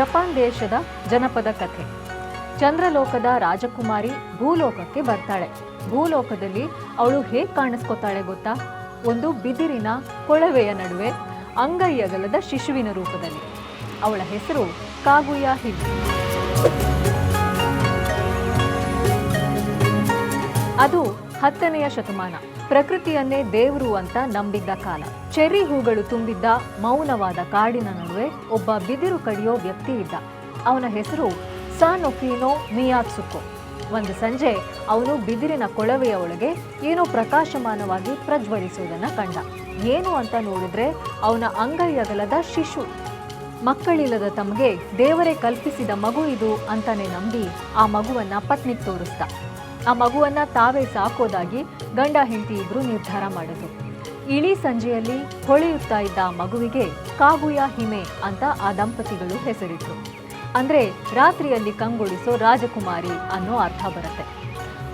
Japan ದೇಶದ ಜನಪದ ಕಥೆ. ಚಂದ್ರಲೋಕದ ರಾಜಕುಮಾರಿ ಭೂಲೋಕಕ್ಕೆ ಬರ್ತಾಳೆ. ಭೂಲೋಕದಲ್ಲಿ ಅವಳು ಹೇಗೆ ಕಾಣಿಸ್ಕೊತಾಳೆ ಗೊತ್ತಾ? ಒಂದು ಬಿದಿರಿನ ಕೊಳವೆಯ ನಡುವೆ ಅಂಗೈಯಗಲದ ಶಿಶುವಿನ ರೂಪದಲ್ಲಿ. ಅವಳ ಹೆಸರು ಕಾಗುಯಾ ಹಿಲ್. ಹತ್ತನೆಯ ಶತಮಾನ. ಪ್ರಕೃತಿಯನ್ನೇ ದೇವರು ಅಂತ ನಂಬಿದ್ದ ಕಾಲ. ಚೆರ್ರಿ ಹೂಗಳು ತುಂಬಿದ್ದ ಮೌನವಾದ ಕಾಡಿನ ನಡುವೆ ಒಬ್ಬ ಬಿದಿರು ಕಡಿಯೋ ವ್ಯಕ್ತಿ ಇದ್ದ. ಅವನ ಹೆಸರು ಸಾನೊಕಿನೋ ಮಿಯಾತ್ಸುಕೋ. ಒಂದು ಸಂಜೆ ಅವನು ಬಿದಿರಿನ ಕೊಳವೆಯ ಒಳಗೆ ಏನೋ ಪ್ರಕಾಶಮಾನವಾಗಿ ಪ್ರಜ್ವಲಿಸುವುದನ್ನು ಕಂಡ. ಏನು ಅಂತ ನೋಡಿದ್ರೆ ಅವನ ಅಂಗೈಯಗಲದ ಶಿಶು. ಮಕ್ಕಳಿಲ್ಲದ ತಮಗೆ ದೇವರೇ ಕಲ್ಪಿಸಿದ ಮಗು ಇದು ಅಂತಾನೆ ನಂಬಿ ಆ ಮಗುವನ್ನ ಪತ್ನಿಗೆ ತೋರಿಸ್ದ. ಆ ಮಗುವನ್ನ ತಾವೇ ಸಾಕೋದಾಗಿ ಗಂಡ ಹೆಂಡತಿ ಇಬ್ರು ನಿರ್ಧಾರ ಮಾಡಿದ್ರು. ಇಳಿ ಸಂಜೆಯಲ್ಲಿ ಹೊಳೆಯುತ್ತಾ ಇದ್ದ ಮಗುವಿಗೆ ಕಾಗುಯ ಹಿಮೆ ಅಂತ ಆ ದಂಪತಿಗಳು ಹೆಸರಿಟ್ರು. ಅಂದ್ರೆ ರಾತ್ರಿಯಲ್ಲಿ ಕಂಗೊಳಿಸೋ ರಾಜಕುಮಾರಿ ಅನ್ನೋ ಅರ್ಥ ಬರುತ್ತೆ.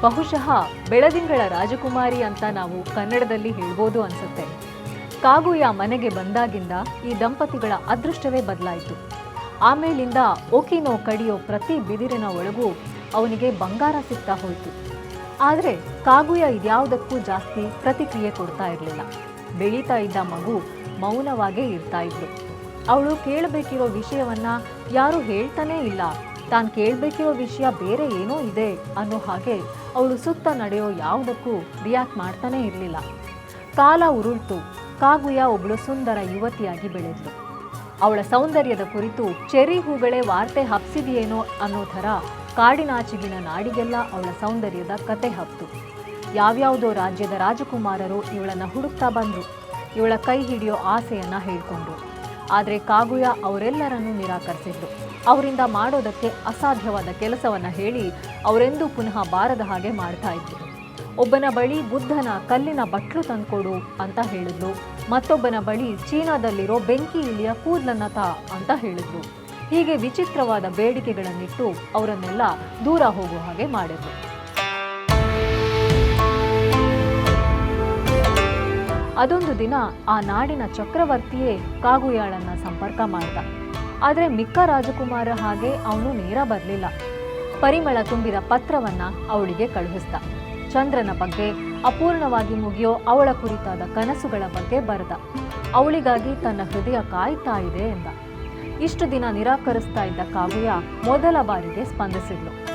ಬಹುಶಃ ಬೆಳದಿಂಗಳ ರಾಜಕುಮಾರಿ ಅಂತ ನಾವು ಕನ್ನಡದಲ್ಲಿ ಹೇಳ್ಬೋದು ಅನ್ಸುತ್ತೆ. ಕಾಗುಯ ಮನೆಗೆ ಬಂದಾಗಿಂದ ಈ ದಂಪತಿಗಳ ಅದೃಷ್ಟವೇ ಬದಲಾಯಿತು. ಆಮೇಲಿಂದ ಓಕಿನೋ ಕಡಿಯೋ ಪ್ರತಿ ಬಿದಿರಿನ ಒಳಗೂ ಅವನಿಗೆ ಬಂಗಾರ ಸಿಗ್ತಾ ಹೋಯಿತು. ಆದರೆ ಕಾಗುಯ ಇದ್ಯಾವುದಕ್ಕೂ ಜಾಸ್ತಿ ಪ್ರತಿಕ್ರಿಯೆ ಕೊಡ್ತಾ ಇರಲಿಲ್ಲ. ಬೆಳೀತಾ ಇದ್ದ ಮಗು ಮೌನವಾಗೇ ಇರ್ತಾ ಇದ್ಲು. ಅವಳು ಕೇಳಬೇಕಿರೋ ವಿಷಯವನ್ನ ಯಾರು ಹೇಳ್ತಾನೇ ಇಲ್ಲ. ತಾನು ಕೇಳಬೇಕಿರೋ ವಿಷಯ ಬೇರೆ ಏನೋ ಇದೆ ಅನ್ನೋ ಹಾಗೆ ಅವಳು ಸುತ್ತ ನಡೆಯೋ ಯಾವುದಕ್ಕೂ ರಿಯಾಕ್ಟ್ ಮಾಡ್ತಾನೇ ಇರಲಿಲ್ಲ. ಕಾಲ ಉರುಳ್ತು. ಕಾಗುಯ ಒಬ್ಬಳು ಸುಂದರ ಯುವತಿಯಾಗಿ ಬೆಳೆದ್ಲು. ಅವಳ ಸೌಂದರ್ಯದ ಕುರಿತು ಚೆರಿ ಹೂಗಳೇ ವಾರ್ತೆ ಹಬ್ಸಿದೆಯೇನೋ ಅನ್ನೋ ಥರ ಕಾಡಿನಾಚೆಗಿನ ನಾಡಿಗೆಲ್ಲ ಅವಳ ಸೌಂದರ್ಯದ ಕತೆ ಹಬ್ತು ಯಾವ್ಯಾವುದೋ ರಾಜ್ಯದ ರಾಜಕುಮಾರರು ಇವಳನ್ನ ಹುಡುಕ್ತಾ ಬಂದರು. ಇವಳ ಕೈ ಹಿಡಿಯೋ ಆಸೆಯನ್ನ ಹೇಳ್ಕೊಂಡ್ರು. ಆದರೆ ಕಾಗುಯ ಅವರೆಲ್ಲರನ್ನೂ ನಿರಾಕರಿಸಿದ್ರು. ಅವರಿಂದ ಮಾಡೋದಕ್ಕೆ ಅಸಾಧ್ಯವಾದ ಕೆಲಸವನ್ನು ಹೇಳಿ ಅವರೆಂದೂ ಪುನಃ ಬಾರದ ಹಾಗೆ ಮಾಡ್ತಾ ಇದ್ರು. ಒಬ್ಬನ ಬಳಿ ಬುದ್ಧನ ಕಲ್ಲಿನ ಬಟ್ಲು ತಂದುಕೊಡು ಅಂತ ಹೇಳಿದ್ರು ಮತ್ತೊಬ್ಬನ ಬಳಿ ಚೀನಾದಲ್ಲಿರೋ ಬೆಂಕಿ ಇಳಿಯ ಕೂದಲನ್ನ ತಾ ಅಂತ ಹೇಳಿದ್ಲು. ಹೀಗೆ ವಿಚಿತ್ರವಾದ ಬೇಡಿಕೆಗಳನ್ನಿಟ್ಟು ಅವರನ್ನೆಲ್ಲ ದೂರ ಹೋಗುವ ಹಾಗೆ ಮಾಡಿದರು. ಅದೊಂದು ದಿನ ಆ ನಾಡಿನ ಚಕ್ರವರ್ತಿಯೇ ಕಾಗುಯಾಳನ್ನ ಸಂಪರ್ಕ ಮಾಡಿದ. ಆದರೆ ಮಿಕ್ಕ ರಾಜಕುಮಾರ ಹಾಗೆ ಅವನು ನೇರ ಬರಲಿಲ್ಲ. ಪರಿಮಳ ತುಂಬಿದ ಪತ್ರವನ್ನ ಅವಳಿಗೆ ಕಳುಹಿಸ್ದ. ಚಂದ್ರನ ಬಗ್ಗೆ ಅಪೂರ್ಣವಾಗಿ ಮುಗಿಯೋ ಅವಳ ಕುರಿತಾದ ಕನಸುಗಳ ಬಗ್ಗೆ ಬರೆದ. ಅವಳಿಗಾಗಿ ತನ್ನ ಹೃದಯ ಕಾಯ್ತಾ ಇದೆ ಎಂದ. ಇಷ್ಟು ದಿನ ನಿರಾಕರಿಸ್ತಾ ಇದ್ದ ಕಾವ್ಯ ಮೊದಲ ಬಾರಿಗೆ ಸ್ಪಂದಿಸಿದ್ಲು.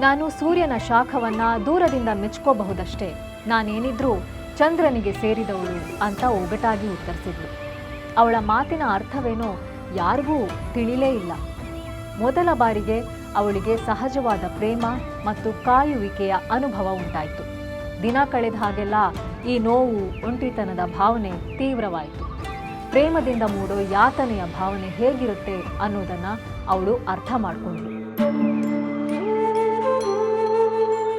ನಾನು ಸೂರ್ಯನ ಶಾಖವನ್ನ ದೂರದಿಂದ ಮೆಚ್ಕೋಬಹುದಷ್ಟೇ. ನಾನೇನಿದ್ರೂ ಚಂದ್ರನಿಗೆ ಸೇರಿದವಳು ಅಂತ ಒಗಟಾಗಿ ಉತ್ತರಿಸಿದ್ಲು. ಅವಳ ಮಾತಿನ ಅರ್ಥವೇನೋ ಯಾರಿಗೂ ತಿಳಿಲೇ ಇಲ್ಲ. ಮೊದಲ ಬಾರಿಗೆ ಅವಳಿಗೆ ಸಹಜವಾದ ಪ್ರೇಮ ಮತ್ತು ಕಾಯುವಿಕೆಯ ಅನುಭವ ಉಂಟಾಯಿತು. ದಿನ ಕಳೆದ ಹಾಗೆಲ್ಲ ಈ ನೋವು, ಒಂಟಿತನದ ಭಾವನೆ ತೀವ್ರವಾಯಿತು. ಪ್ರೇಮದಿಂದ ಮೂಡೋ ಯಾತನೆಯ ಭಾವನೆ ಹೇಗಿರುತ್ತೆ ಅನ್ನೋದನ್ನ ಅವಳು ಅರ್ಥ ಮಾಡ್ಕೊಂಡ್ಳು.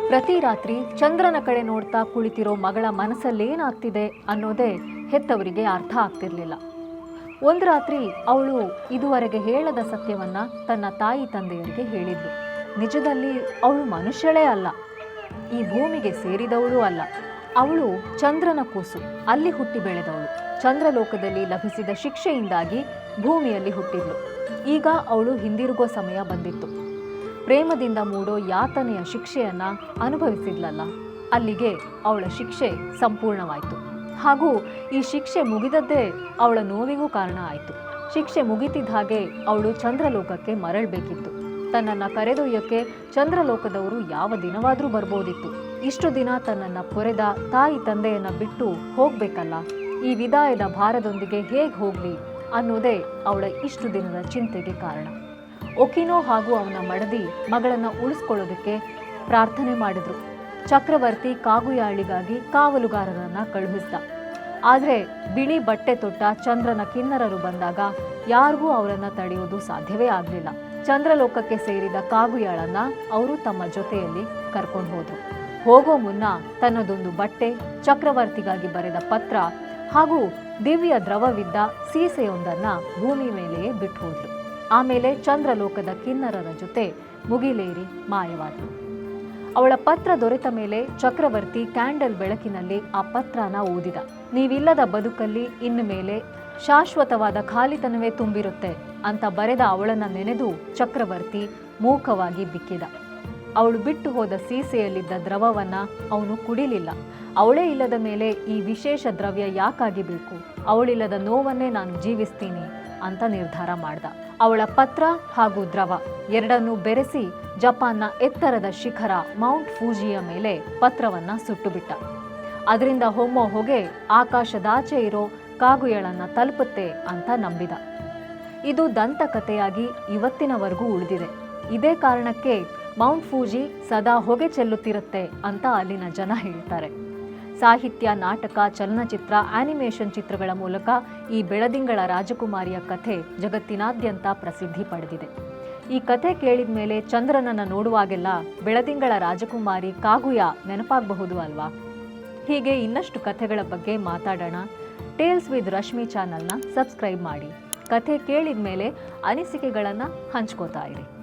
ಪ್ರತಿ ರಾತ್ರಿ ಚಂದ್ರನ ಕಡೆ ನೋಡ್ತಾ ಕುಳಿತಿರೋ ಮಗಳ ಮನಸ್ಸಲ್ಲೇನಾಗ್ತಿದೆ ಅನ್ನೋದೇ ಹೆತ್ತವರಿಗೆ ಅರ್ಥ ಆಗ್ತಿರ್ಲಿಲ್ಲ. ಒಂದು ರಾತ್ರಿ ಅವಳು ಇದುವರೆಗೆ ಹೇಳದ ಸತ್ಯವನ್ನ ತನ್ನ ತಾಯಿ ತಂದೆಯರಿಗೆ ಹೇಳಿದ್ಲು. ನಿಜದಲ್ಲಿ ಅವಳು ಮನುಷ್ಯಳೇ ಅಲ್ಲ. ಈ ಭೂಮಿಗೆ ಸೇರಿದವಳೂ ಅಲ್ಲ. ಅವಳು ಚಂದ್ರನ ಕೂಸು. ಅಲ್ಲಿ ಹುಟ್ಟಿ ಬೆಳೆದವಳು. ಚಂದ್ರಲೋಕದಲ್ಲಿ ಲಭಿಸಿದ ಶಿಕ್ಷೆಯಿಂದಾಗಿ ಭೂಮಿಯಲ್ಲಿ ಹುಟ್ಟಿದ್ಲು. ಈಗ ಅವಳು ಹಿಂದಿರುಗೋ ಸಮಯ ಬಂದಿತ್ತು. ಪ್ರೇಮದಿಂದ ಮೂಡೋ ಯಾತನೆಯ ಶಿಕ್ಷೆಯನ್ನ ಅನುಭವಿಸಿದ್ಲಲ್ಲ, ಅಲ್ಲಿಗೆ ಅವಳ ಶಿಕ್ಷೆ ಸಂಪೂರ್ಣವಾಯಿತು. ಹಾಗೂ ಈ ಶಿಕ್ಷೆ ಮುಗಿದದ್ದೇ ಅವಳ ನೋವಿಗೂ ಕಾರಣ ಆಯಿತು. ಶಿಕ್ಷೆ ಮುಗಿತಿದ್ದ ಹಾಗೆ ಅವಳು ಚಂದ್ರಲೋಕಕ್ಕೆ ಮರಳಬೇಕಿತ್ತು. ತನ್ನನ್ನು ಕರೆದೊಯ್ಯಕ್ಕೆ ಚಂದ್ರಲೋಕದವರು ಯಾವ ದಿನವಾದರೂ ಬರ್ಬೋದಿತ್ತು. ಇಷ್ಟು ದಿನ ತನ್ನನ್ನು ಪೊರೆದ ತಾಯಿ ತಂದೆಯನ್ನು ಬಿಟ್ಟು ಹೋಗಬೇಕಲ್ಲ? ಈ ವಿದಾಯದ ಭಾರದೊಂದಿಗೆ ಹೇಗೆ ಹೋಗಲಿ? ಅನ್ನೋದೇ ಅವಳ ಇಷ್ಟು ದಿನದ ಚಿಂತೆಗೆ ಕಾರಣ. ಒಕಿನೋ ಹಾಗೂ ಅವನ ಮಡದಿ ಮಗಳನ್ನು ಉಳಿಸ್ಕೊಳ್ಳೋದಕ್ಕೆ ಪ್ರಾರ್ಥನೆ ಮಾಡಿದರು. ಚಕ್ರವರ್ತಿ ಕಾಗುಯಾಳಿಗಾಗಿ ಕಾವಲುಗಾರರನ್ನು ಕಳುಹಿಸಿದ. ಆದರೆ ಬಿಳಿ ಬಟ್ಟೆ ತೊಟ್ಟ ಚಂದ್ರನ ಕಿನ್ನರರು ಬಂದಾಗ ಯಾರಿಗೂ ಅವರನ್ನು ತಡೆಯೋದು ಸಾಧ್ಯವೇ ಆಗಲಿಲ್ಲ. ಚಂದ್ರಲೋಕಕ್ಕೆ ಸೇರಿದ ಕಾಗುಯಾಳನ್ನು ಅವರು ತಮ್ಮ ಜೊತೆಯಲ್ಲಿ ಕರ್ಕೊಂಡು ಹೋದ್ರು. ಹೋಗೋ ಮುನ್ನ ತನ್ನದೊಂದು ಬಟ್ಟೆ, ಚಕ್ರವರ್ತಿಗಾಗಿ ಬರೆದ ಪತ್ರ ಹಾಗೂ ದಿವ್ಯ ದ್ರವವಿದ್ದ ಸೀಸೆಯೊಂದನ್ನ ಭೂಮಿ ಮೇಲೆಯೇ ಬಿಟ್ಟು ಹೋದ್ಲು ಆಮೇಲೆ ಚಂದ್ರಲೋಕದ ಕಿನ್ನರರ ಜೊತೆ ಮುಗಿಲೇರಿ ಮಾಯವಾದಳು ಅವಳ ಪತ್ರ ದೊರೆತ ಮೇಲೆ ಚಕ್ರವರ್ತಿ ಕ್ಯಾಂಡಲ್ ಬೆಳಕಿನಲ್ಲಿ ಆ ಪತ್ರನ ಓದಿದ. ನೀವಿಲ್ಲದ ಬದುಕಲ್ಲಿ ಇನ್ನು ಮೇಲೆ ಶಾಶ್ವತವಾದ ಖಾಲಿತನವೇ ತುಂಬಿರುತ್ತೆ ಅಂತ ಬರೆದ ಅವಳನ್ನ ನೆನೆದು ಚಕ್ರವರ್ತಿ ಮೂಕವಾಗಿ ಬಿಕ್ಕಿದ. ಅವಳು ಬಿಟ್ಟು ಹೋದ ಸೀಸೆಯಲ್ಲಿದ್ದ ದ್ರವವನ್ನ ಅವನು ಕುಡಿಲಿಲ್ಲ. ಅವಳೇ ಇಲ್ಲದ ಮೇಲೆ ಈ ವಿಶೇಷ ದ್ರವ್ಯ ಯಾಕಾಗಿ ಬೇಕು? ಅವಳಿಲ್ಲದ ನೋವನ್ನೇ ನಾನು ಜೀವಿಸ್ತೀನಿ ಅಂತ ನಿರ್ಧಾರ ಮಾಡ್ದ. ಅವಳ ಪತ್ರ ಹಾಗೂ ದ್ರವ ಎರಡನ್ನೂ ಬೆರೆಸಿ ಜಪಾನ್ನ ಎತ್ತರದ ಶಿಖರ ಮೌಂಟ್ ಫೂಜಿಯ ಮೇಲೆ ಪತ್ರವನ್ನ ಸುಟ್ಟುಬಿಟ್ಟ. ಅದರಿಂದ ಹೊಮ್ಮೋ ಹೊಗೆ ಆಕಾಶದಾಚೆ ಇರೋ ಕಾಗುಯಳನ್ನ ತಲುಪುತ್ತೆ ಅಂತ ನಂಬಿದ. ಇದು ದಂತಕಥೆಯಾಗಿ ಇವತ್ತಿನವರೆಗೂ ಉಳಿದಿದೆ. ಇದೇ ಕಾರಣಕ್ಕೆ ಮೌಂಟ್ ಫೂಜಿ ಸದಾ ಹೊಗೆ ಚೆಲ್ಲುತ್ತಿರುತ್ತೆ ಅಂತ ಅಲ್ಲಿನ ಜನ ಹೇಳ್ತಾರೆ. ಸಾಹಿತ್ಯ, ನಾಟಕ, ಚಲನಚಿತ್ರ ಆನಿಮೇಷನ್ ಚಿತ್ರಗಳ ಮೂಲಕ ಈ ಬೆಳದಿಂಗಳ ರಾಜಕುಮಾರಿಯ ಕಥೆ ಜಗತ್ತಿನಾದ್ಯಂತ ಪ್ರಸಿದ್ಧಿ ಪಡೆದಿದೆ. ಈ ಕಥೆ ಕೇಳಿದ ಮೇಲೆ ಚಂದ್ರನನ್ನು ನೋಡುವಾಗೆಲ್ಲ ಬೆಳದಿಂಗಳ ರಾಜಕುಮಾರಿ ಕಾಗುಯ ನೆನಪಾಗಬಹುದು ಅಲ್ವಾ? ಹೀಗೆ ಇನ್ನಷ್ಟು ಕಥೆಗಳ ಬಗ್ಗೆ ಮಾತಾಡೋಣ. ಟೇಲ್ಸ್ ವಿತ್ ರಶ್ಮಿ ಚಾನಲ್ನ ಸಬ್ಸ್ಕ್ರೈಬ್ ಮಾಡಿ. ಕಥೆ ಕೇಳಿದ ಮೇಲೆ ಅನಿಸಿಕೆಗಳನ್ನು ಹಂಚ್ಕೋತಾ ಇರಿ.